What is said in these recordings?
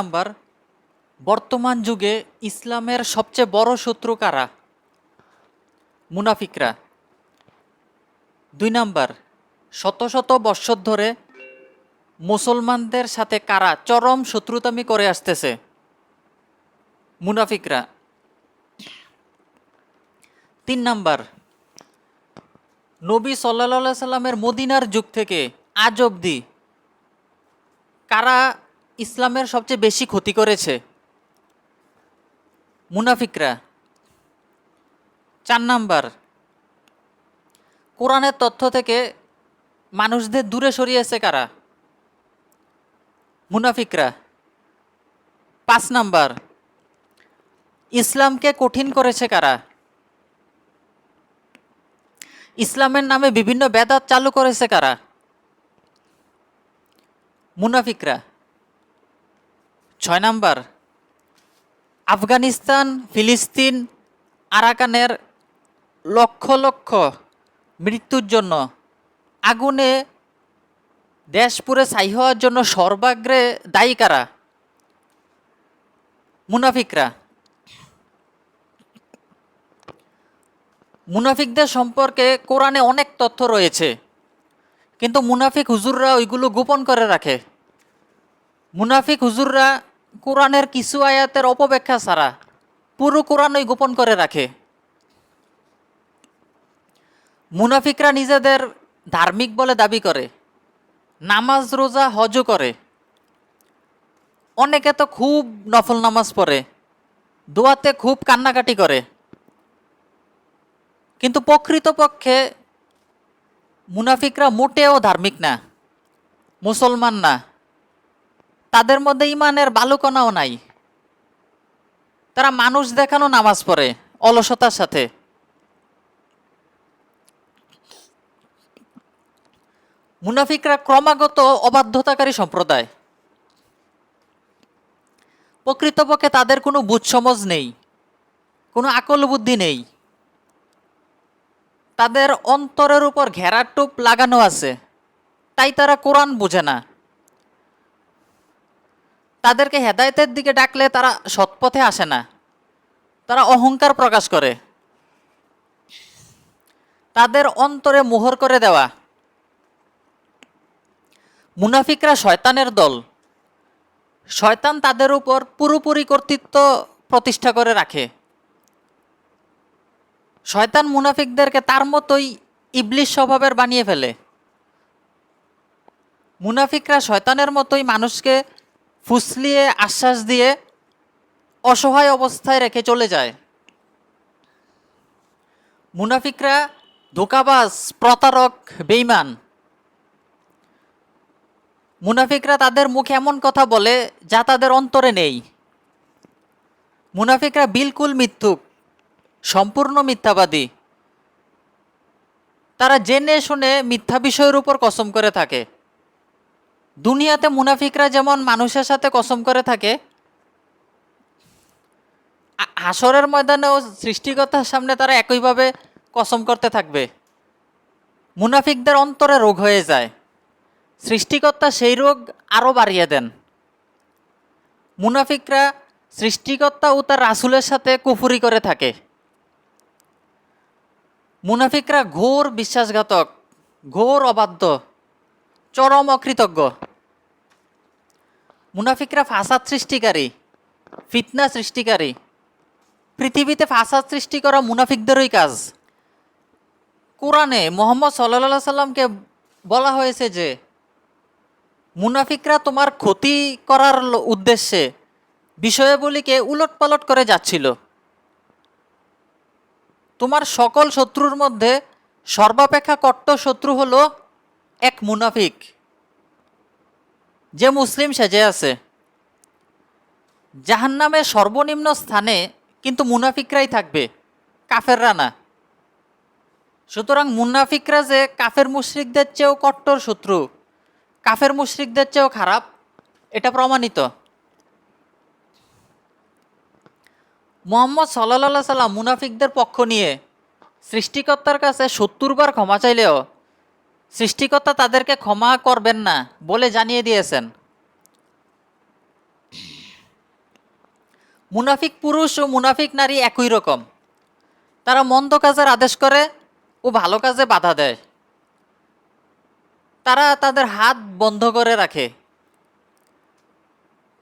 Number, বর্তমান যুগে ইসলামের সবচেয়ে বড় শত্রু কারা? মুনাফিকরা। দুই নাম্বার, শত শত বৎসর ধরে মুসলমানদের সাথে কারা চরম শত্রুতামি করে আসতেছে? মুনাফিকরা। তিন নাম্বার, নবী সাল্লা সাল্লামের মদিনার যুগ থেকে আজ অবধি কারা ইসলামের সবচেয়ে বেশি ক্ষতি করেছে মুনাফিকরা। চার নাম্বার, কোরআনের তথ্য থেকে মানুষদের দূরে সরিয়েছে কারা? মুনাফিকরা। পাঁচ নাম্বার, ইসলামকে কঠিন করেছে কারা? ইসলামের নামে বিভিন্ন বেদাত চালু করেছে কারা? মুনাফিকরা। ছয় নাম্বার। আফগানিস্তান, ফিলিস্তিন, আরাকানের লক্ষ লক্ষ মৃত্যুর জন্য, আগুনে দেশ পুরে ছাই হওয়ার জন্য সর্বাগ্রে দায়ী কারা? মুনাফিকরা। মুনাফিকদের সম্পর্কে কোরআনে অনেক তথ্য রয়েছে, কিন্তু মুনাফিক হুজুররা ওইগুলো গোপন করে রাখে। মুনাফিক হুজুররা কোরআনের কিছু আয়াতের অপব্যাখ্যা ছাড়া পুরো কোরআন ওই গোপন করে রাখে। মুনাফিকরা নিজেদের ধার্মিক বলে দাবি করে, নামাজ, রোজা, হজও করে। অনেকে তো খুব নফল নামাজ পড়ে, দোয়াতে খুব কান্নাকাটি করে। কিন্তু প্রকৃতপক্ষে মুনাফিকরা মোটেও ধার্মিক না, মুসলমান না। তাদের মধ্যে ইমানের বালুকণাও নাই। তারা মানুষ দেখানো নামাজ পড়ে অলসতার সাথে। মুনাফিকরা ক্রমাগত অবাধ্যতাকারী সম্প্রদায়। প্রকৃতপক্ষে তাদের কোনো বুঝসমজ নেই, কোনো আকল বুদ্ধি নেই। তাদের অন্তরের উপর ঘেরার টুপ লাগানো আছে, তাই তারা কোরআন বোঝে না। তাদেরকে হেদায়েতের দিকে ডাকলে তারা সৎপথে আসে না। তারা অহংকার প্রকাশ করে। তাদের অন্তরে মোহর করে দেওয়া। মুনাফিকরা শয়তানের দল। শয়তান তাদের উপর পুরোপুরি কর্তৃত্ব প্রতিষ্ঠা করে রাখে। শয়তান মুনাফিকদেরকে তার মতোই ইবলিশ স্বভাবের বানিয়ে ফেলে। মুনাফিকরা শয়তানের মতোই মানুষকে ফুসলিয়ে আশ্বাস দিয়ে অসহায় অবস্থায় রেখে চলে যায়। মুনাফিকরা ধোকাবাজ, প্রতারক বেইমান মুনাফিকরা তাদের মুখে এমন কথা বলে যা তাদের অন্তরে নেই। মুনাফিকরা বিলকুল মিথ্যুক, সম্পূর্ণ মিথ্যাবাদী। তারা জেনে শুনে মিথ্যা বিষয়ের উপর কসম করে থাকে। দুনিয়াতে মুনাফিকরা যেমন মানুষের সাথে কসম করে থাকে হাসরের ময়দানেও সৃষ্টিকর্তার সামনে তারা একইভাবে কসম করতে থাকবে। মুনাফিকদের অন্তরে রোগ হয়ে যায়। সৃষ্টিকর্তা সেই রোগ আরও বাড়িয়ে দেন। মুনাফিকরা সৃষ্টিকর্তা ও তার রাসুলের সাথে কুফুরি করে থাকে। মুনাফিকরা ঘোর বিশ্বাসঘাতক, ঘোর অবাধ্য। চরম অকৃতজ্ঞ। মুনাফিকরা ফাসাদ সৃষ্টিকারী, ফিতনা সৃষ্টিকারী। পৃথিবীতে ফাসাদ সৃষ্টি করা মুনাফিকদেরই কাজ। কোরআনে মোহাম্মদ সাল্লা সাল্লামকে বলা হয়েছে যে, মুনাফিকরা তোমার ক্ষতি করার উদ্দেশ্যে বিষয়াবলীকে উলট পালট করে যাচ্ছিল। তোমার সকল শত্রুর মধ্যে সর্বাপেক্ষা কট্ট শত্রু হলো এক মুনাফিক, যে মুসলিম সেজে আছে। জাহান্নামে সর্বনিম্ন স্থানে কিন্তু মুনাফিকরাই থাকবে, কাফেররা না। সুতরাং মুনাফিকরা যে কাফের মুশরিকদের চেয়েও কট্টর শত্রু, কাফের মুশরিকদের চেয়েও খারাপ, এটা প্রমাণিত। মোহাম্মদ সাল্লা সাল্লাম মুনাফিকদের পক্ষ নিয়ে সৃষ্টিকর্তার কাছে সত্তর বার ক্ষমা চাইলেও সৃষ্টিকর্তা তাদেরকে ক্ষমা করবেন না বলে জানিয়ে দিয়েছেন। মুনাফিক পুরুষ ও মুনাফিক নারী একই রকম। তারা মন্দ কাজের আদেশ করে ও ভালো কাজে বাধা দেয়। তারা তাদের হাত বন্ধ করে রাখে।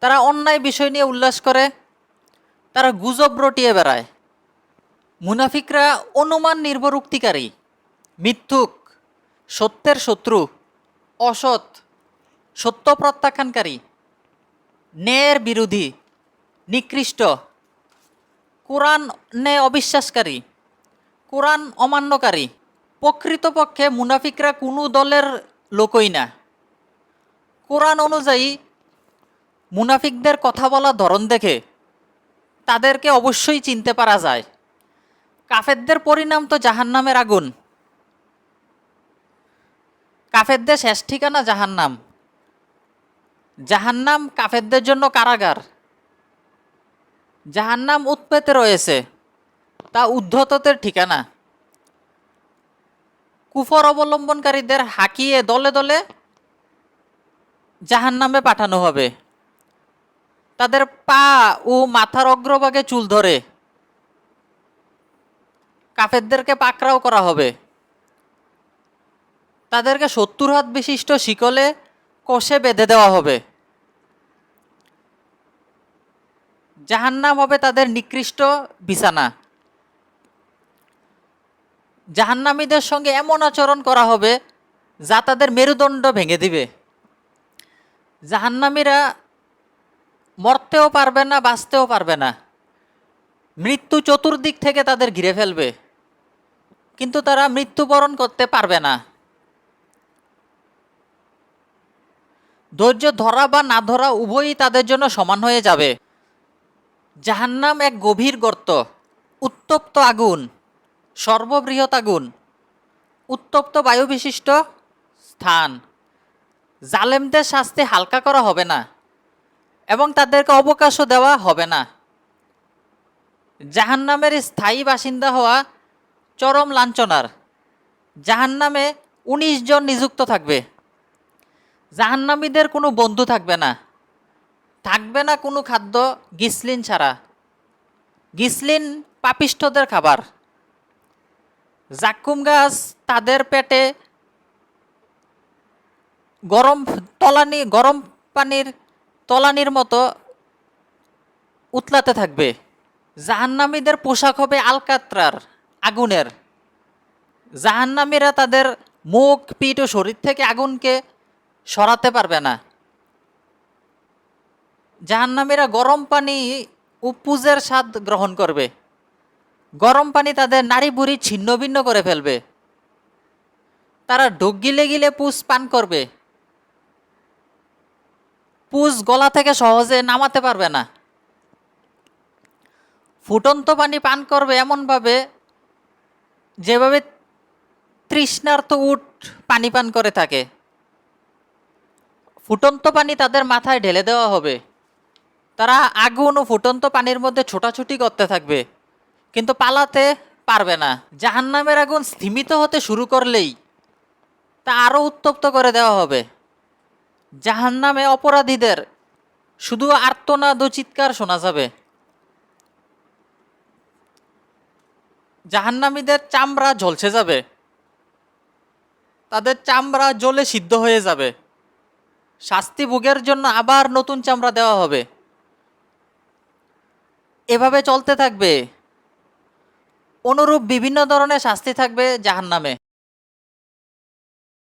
তারা অন্যায় বিষয় নিয়ে উল্লাস করে। তারা গুজব রটিয়ে বেড়ায়। মুনাফিকরা অনুমান নির্ভর উক্তিকারী মিথ্যুক সত্যের শত্রু, অসৎ, সত্য প্রত্যাখ্যানকারী, ন্যায়ের বিরোধী, নিকৃষ্ট, কোরআনে অবিশ্বাসকারী, কোরআন অমান্যকারী, প্রকৃতপক্ষে মুনাফিকরা কোনো দলের লোকই না। কোরআন অনুযায়ী মুনাফিকদের কথা বলা ধরন দেখে তাদেরকে অবশ্যই চিনতে পারা যায়। কাফেরদের পরিণাম তো জাহান্নামের আগুন। কাফেরদের শেষ ঠিকানা জাহান্নাম। জাহান্নাম কাফেরদের জন্য কারাগার। জাহান্নাম উৎপেতে রয়েছে, তা উদ্ধতদের ঠিকানা। কুফর অবলম্বনকারীদের হাঁকিয়ে দলে দলে জাহান্নামে পাঠানো হবে। তাদের পা ও মাথার অগ্রভাগে চুল ধরে। কাফেরদেরকে পাকড়াও করা হবে। তাদেরকে সত্তর হাত বিশিষ্ট শিকলে কষে বেঁধে দেওয়া হবে। জাহান্নাম হবে তাদের নিকৃষ্ট বিছানা। জাহান্নামীদের সঙ্গে এমন আচরণ করা হবে যা তাদের মেরুদণ্ড ভেঙে দিবে। জাহান্নামীরা মরতেও পারবে না, বাঁচতেও পারবে না। মৃত্যু চতুর্দিক থেকে তাদের ঘিরে ফেলবে। কিন্তু তারা মৃত্যুবরণ করতে পারবে না। ধৈর্য ধরা বা না ধরা উভয়ই তাদের জন্য সমান হয়ে যাবে। জাহান্নাম এক গভীর গর্ত, উত্তপ্ত আগুন, সর্ববৃহৎ আগুন, উত্তপ্ত বায়ু বিশিষ্ট স্থান। জালেমদের শাস্তি হালকা করা হবে না এবং তাদেরকে অবকাশও দেওয়া হবে না। জাহান্নামের স্থায়ী বাসিন্দা হওয়া চরম লাঞ্ছনার। জাহান্নামে উনিশ জন নিযুক্ত থাকবে। জাহান্নামীদের কোনো বন্ধু থাকবে না। থাকবে না কোনো খাদ্য, গিসলিন ছাড়া। গিসলিন পাপিষ্ঠদের খাবার। জাক্কুম গাছ তাদের পেটে গরম তলানি, গরম পানির তলানির মতো উতলাতে থাকবে। জাহান্নামীদের পোশাক হবে আলকাত্রার, আগুনের। জাহান্নামীরা তাদের মুখ, পিঠ ও শরীর থেকে আগুনকে সরাতে পারবে না। জাহান্নামীরা গরম পানি ও পুজের স্বাদ গ্রহণ করবে। গরম পানি তাদের নারী বুড়ি ছিন্ন ভিন্ন করে ফেলবে। তারা ডুব গিলে গিলে পুষ পান করবে। পুষ গলা থেকে সহজে নামাতে পারবে না। ফুটন্ত পানি পান করবে এমনভাবে যেভাবে তৃষ্ণার্ত উট পানি পান করে থাকে। ফুটন্ত পানি তাদের মাথায় ঢেলে দেওয়া হবে। তারা আগুন ও ফুটন্ত পানির মধ্যে ছোটাছুটি করতে থাকবে। কিন্তু পালাতে পারবে না। জাহান্নামের আগুন স্থিমিত হতে শুরু করলেই তা আরও উত্তপ্ত করে দেওয়া হবে। জাহান্নামে অপরাধীদের শুধু আর্তনাদ চিৎকার শোনা যাবে। জাহান্নামীদের চামড়া ঝলসে যাবে। তাদের চামড়া জ্বলে সিদ্ধ হয়ে যাবে। শাস্তি ভোগের জন্য আবার নতুন চামড়া দেওয়া হবে। এভাবে চলতে থাকবে। অনুরূপ বিভিন্ন ধরনের শাস্তি থাকবে জাহান্নামে।